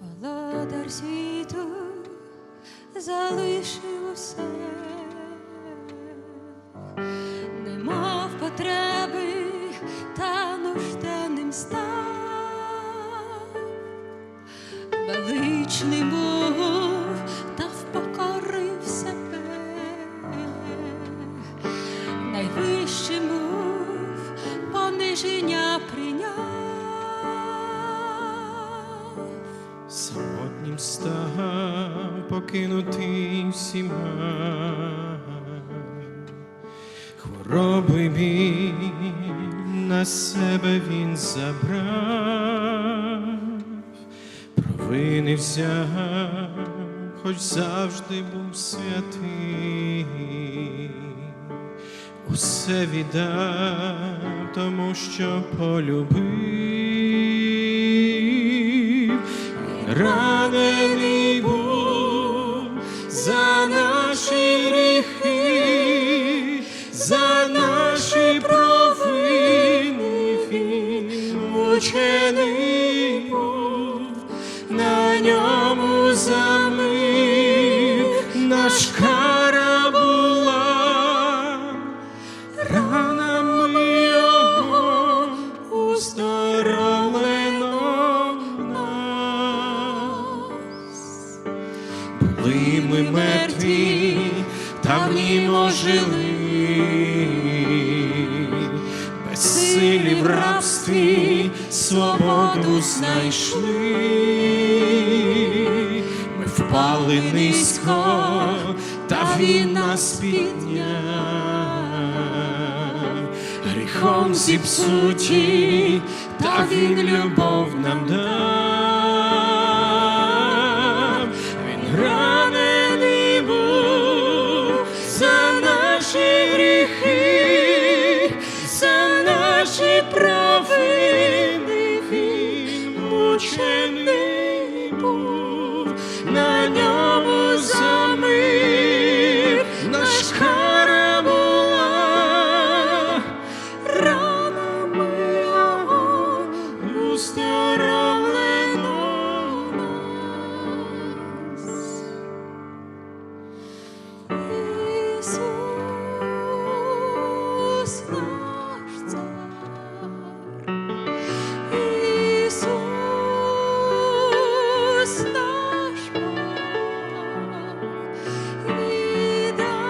Володар світу залишив усе, величний був та впокорив себе, найвищим був пониження прийняв. Самотнім став покинутий всіма, хвороби біль на себе він забрав, провини взяв, хоч завжди був святий, усе віддав тому, що полюбив. Ранений був за наші гріхи, за наші провини він мучений ранами його. Були ми мертві, та в нім ожили, безсилі в рабстві свободу знайшли. Впали низько, та він нас підняв, гріхом зіпсуті, та він любов нам дав. Ісус наш цар, Ісус наш Бог, віддав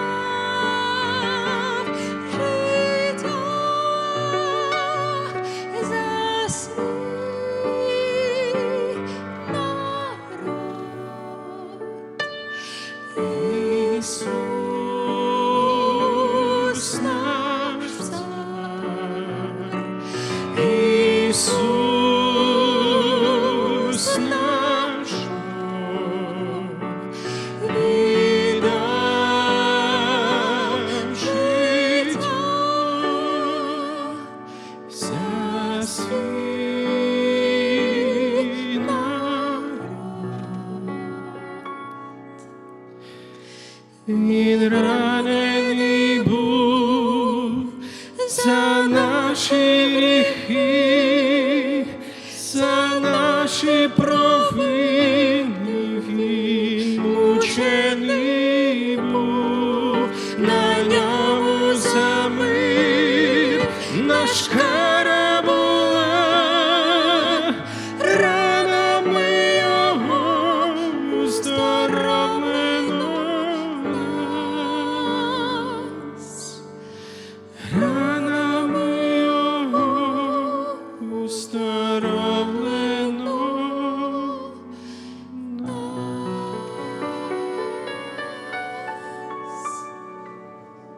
життя за свій народ. Ісус Він ранений був за наші гріхи, за наші провини. Він мучений